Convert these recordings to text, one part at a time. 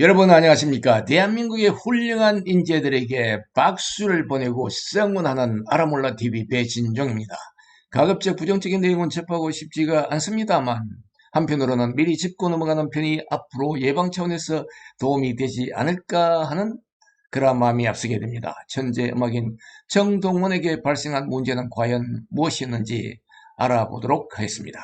여러분 안녕하십니까? 대한민국의 훌륭한 인재들에게 박수를 보내고 성원하는 아라몰라 TV 배진종입니다. 가급적 부정적인 내용은 접하고 싶지가 않습니다만 한편으로는 미리 짚고 넘어가는 편이 앞으로 예방 차원에서 도움이 되지 않을까 하는 그런 마음이 앞서게 됩니다. 천재 음악인 정동원에게 발생한 문제는 과연 무엇이었는지 알아보도록 하겠습니다.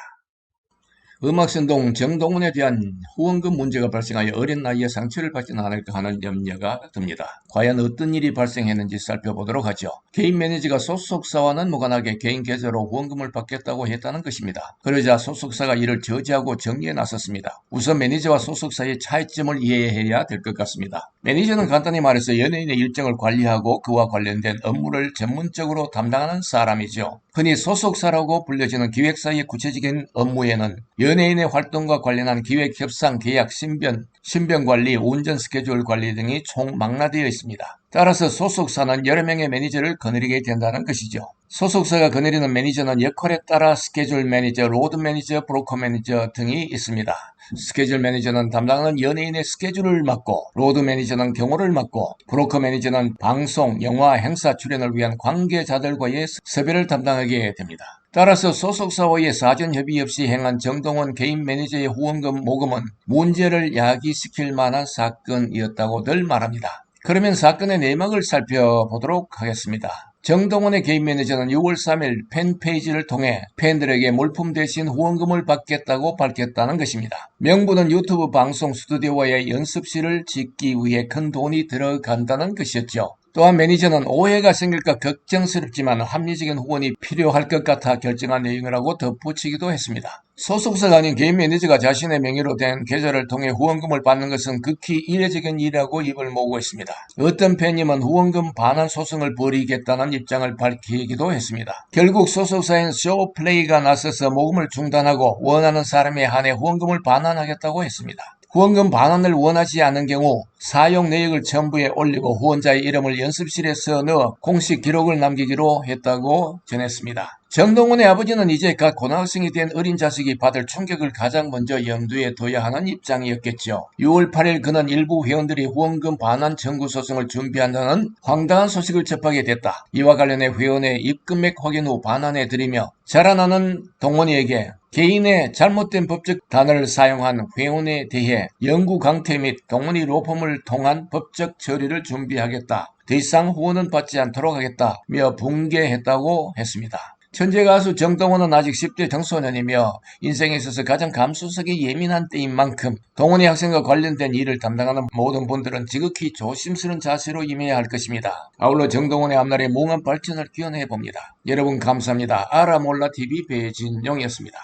음악선동 정동원에 대한 후원금 문제가 발생하여 어린 나이에 상처를 받지는 않을까 하는 염려가 듭니다. 과연 어떤 일이 발생했는지 살펴보도록 하죠. 개인 매니저가 소속사와는 무관하게 개인 계좌로 후원금을 받겠다고 했다는 것입니다. 그러자 소속사가 이를 저지하고 정리에 나섰습니다. 우선 매니저와 소속사의 차이점을 이해해야 될 것 같습니다. 매니저는 간단히 말해서 연예인의 일정을 관리하고 그와 관련된 업무를 전문적으로 담당하는 사람이죠. 흔히 소속사라고 불려지는 기획사의 구체적인 업무에는 연예인의 활동과 관련한 기획 협상, 계약, 신변, 신변 관리, 운전 스케줄 관리 등이 총 망라되어 있습니다. 따라서 소속사는 여러 명의 매니저를 거느리게 된다는 것이죠. 소속사가 거느리는 매니저는 역할에 따라 스케줄 매니저, 로드 매니저, 브로커 매니저 등이 있습니다. 스케줄 매니저는 담당하는 연예인의 스케줄을 맡고, 로드 매니저는 경호를 맡고, 브로커 매니저는 방송, 영화, 행사 출연을 위한 관계자들과의 섭외를 담당하게 됩니다. 따라서 소속사와의 사전 협의 없이 행한 정동원 개인 매니저의 후원금 모금은 문제를 야기시킬 만한 사건이었다고들 말합니다. 그러면 사건의 내막을 살펴보도록 하겠습니다. 정동원의 개인 매니저는 6월 3일 팬페이지를 통해 팬들에게 물품 대신 후원금을 받겠다고 밝혔다는 것입니다. 명분은 유튜브 방송 스튜디오와의 연습실을 짓기 위해 큰 돈이 들어간다는 것이었죠. 또한 매니저는 오해가 생길까 걱정스럽지만 합리적인 후원이 필요할 것 같아 결정한 내용이라고 덧붙이기도 했습니다. 소속사가 아닌 개인 매니저가 자신의 명의로 된 계좌를 통해 후원금을 받는 것은 극히 이례적인 일이라고 입을 모으고 있습니다. 어떤 팬님은 후원금 반환 소송을 벌이겠다는 입장을 밝히기도 했습니다. 결국 소속사인 쇼플레이가 나서서 모금을 중단하고 원하는 사람에 한해 후원금을 반환하겠다고 했습니다. 후원금 반환을 원하지 않는 경우 사용 내역을 첨부해 올리고 후원자의 이름을 연습실에서 넣어 공식 기록을 남기기로 했다고 전했습니다. 정동원의 아버지는 이제 갓 고등학생이 된 어린 자식이 받을 충격을 가장 먼저 염두에 둬야 하는 입장이었겠죠. 6월 8일 그는 일부 회원들이 후원금 반환 청구 소송을 준비한다는 황당한 소식을 접하게 됐다. 이와 관련해 회원의 입금액 확인 후 반환해 드리며 자라나는 동원이에게 개인의 잘못된 법적 단어를 사용한 회원에 대해 영구 강퇴 및 동원이 로펌을 통한 법적 처리를 준비하겠다. 더 이상 후원은 받지 않도록 하겠다며 붕괴했다고 했습니다. 천재 가수 정동원은 아직 10대 청소년이며 인생에 있어서 가장 감수성이 예민한 때인 만큼 동원이 학생과 관련된 일을 담당하는 모든 분들은 지극히 조심스러운 자세로 임해야 할 것입니다. 아울러 정동원의 앞날의 몽한 발전을 기원해 봅니다. 여러분 감사합니다. 아라몰라 TV 배진용이었습니다.